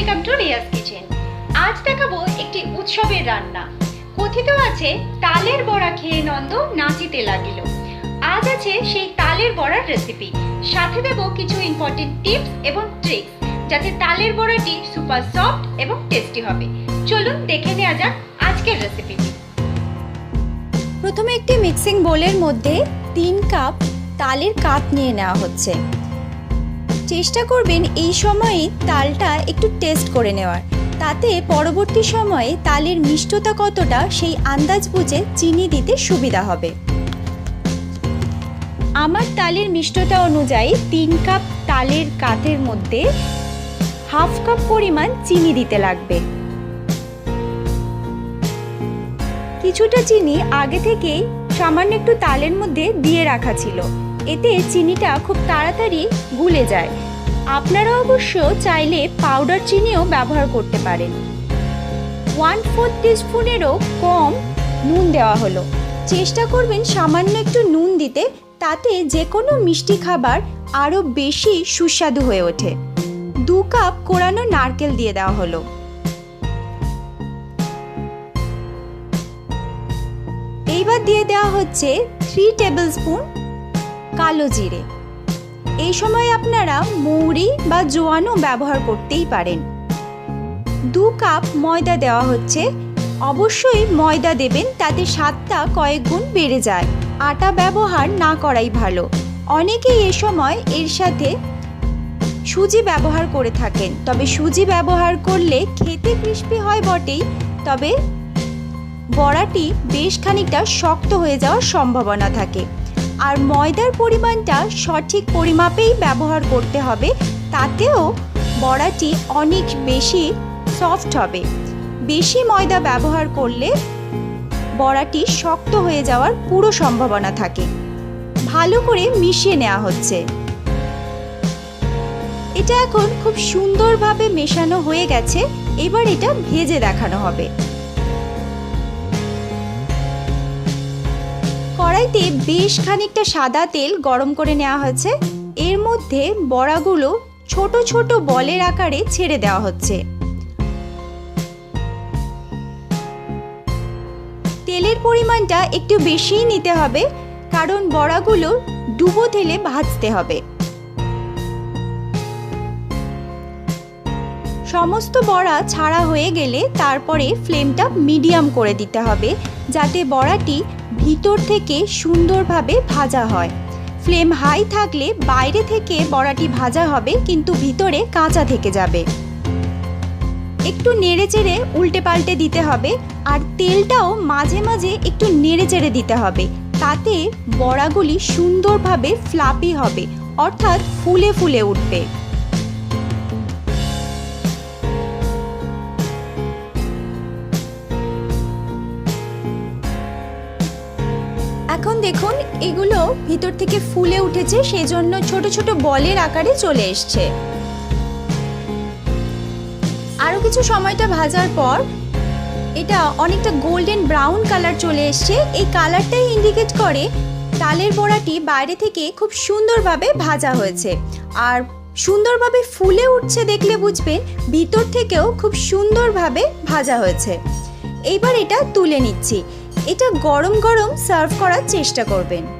Welcome to Riaz kitchen আজ দেখাবো একটি উৎসবের রান্না। কথিত আছে, তালের বড়া খেয়ে নন্দ নাচিতে লাগিল। আজ আছে সেই তালের বড়ার রেসিপি সাথে দেব কিছু ইম্পর্টেন্ট টিপস এবং ট্রিক্স যাতে তালের বড়াটি সুপার সফট এবং টেস্টি হবে। চলুন দেখে নেওয়া যাক আজকের রেসিপিটি প্রথমে একটি মিক্সিং বোলের মধ্যে তিন কাপ তালের কাপ নিয়ে নেওয়া হচ্ছে। চেষ্টা করবেন এই সময়ে তালটা একটু টেস্ট করে নেওয়ার। তাতে পরবর্তী সময়ে তালের মিষ্টতা কতটা সেই আন্দাজ বুঝে চিনি দিতে সুবিধা হবে। আমার তালের মিষ্টতা অনুযায়ী তিন কাপ তালের কাতের মধ্যে হাফ কাপ পরিমাণ চিনি দিতে লাগবে। কিছুটা চিনি আগে থেকেই সামান্য একটু তালের মধ্যে দিয়ে রাখা ছিল। এতে চিনিটা খুব তাড়াতাড়ি গুলে যায়। আপনারা অবশ্য চাইলে পাউডার চিনিও ব্যবহার করতে পারেন। ওয়ান ফোর টিস্পুনেরও কম নুন দেওয়া হলো। চেষ্টা করবেন সামান্য একটু নুন দিতে, তাতে যে কোনো মিষ্টি খাবার আরও বেশি সুস্বাদু হয়ে ওঠে। দু কাপ কোরানো নারকেল দিয়ে দেওয়া হলো। এইবার দিয়ে দেওয়া হচ্ছে থ্রি টেবিল স্পুন কালো জিরে। এই সময় আপনারা মৌরি বা জোয়ানও ব্যবহার করতেই পারেন। দু কাপ ময়দা দেওয়া হচ্ছে। অবশ্যই ময়দা দেবেন, তাতে স্বাদটা কয়েক গুণ বেড়ে যায়। আটা ব্যবহার না করাই ভালো। অনেকেই এ সময় এর সাথে সুজি ব্যবহার করে থাকেন। তবে সুজি ব্যবহার করলে খেতে ক্রিস্পি হয় বটেই, তবে বড়াটি বেশ খানিকটা শক্ত হয়ে যাওয়ার সম্ভাবনা থাকে। আর ময়দার পরিমাণটা সঠিক পরিমাপেই ব্যবহার করতে হবে, তাতেও বড়াটি অনেক বেশি সফট হবে। বেশি ময়দা ব্যবহার করলে বড়াটি শক্ত হয়ে যাওয়ার পুরো সম্ভাবনা থাকে। ভালো করে মিশিয়ে নেওয়া হচ্ছে। এটা এখন খুব সুন্দরভাবে মেশানো হয়ে গেছে, এবার এটা ভেজে দেখানো হবে। কড়াইতে বেশ খানিকটা সাদা তেল গরম করে নেওয়া হয়েছে। এর মধ্যে বড়াগুলো ছোট ছোট বলের আকারে ছেড়ে দেওয়া হচ্ছে। তেলের পরিমাণটা একটু বেশিই নিতে হবে, কারণ বড়াগুলো ডুবো তেলে ভাজতে হবে। সমস্ত বড়া ছাড়া হয়ে গেলে তারপরে ফ্লেমটা মিডিয়াম করে দিতে হবে, যাতে বড়াটি ভিতর থেকে সুন্দরভাবে ভাজা হয়। ফ্লেম হাই থাকলে বাইরে থেকে বড়াটি ভাজা হবে, কিন্তু ভিতরে কাঁচা থেকে যাবে। একটু নেড়ে চেড়ে উল্টে পাল্টে দিতে হবে, আর তেলটাও মাঝে মাঝে একটু নেড়ে চেড়ে দিতে হবে, তাতে বড়াগুলি সুন্দরভাবে ফ্লাপি হবে, অর্থাৎ ফুলে ফুলে উঠবে। দেখুন, এগুলো ভিতর থেকে ফুলে উঠেছে সেই জন্য ছোট ছোট বলের আকারে চলে এসছে। আরও কিছু সময়টা ভাজার পর, এটা অনেকটা গোল্ডেন ব্রাউন কালার চলে এসছে। এই কালারটাই ইন্ডিকেট করে তালের বড়াটি বাইরে থেকে খুব সুন্দরভাবে ভাজা হয়েছে। আর সুন্দরভাবে ফুলে উঠছে দেখলে বুঝবেন, ভিতর থেকেও খুব সুন্দরভাবে ভাজা হয়েছে। এইবার এটা তুলে নিচ্ছি। এটা গরম গরম সার্ভ করার চেষ্টা করবেন।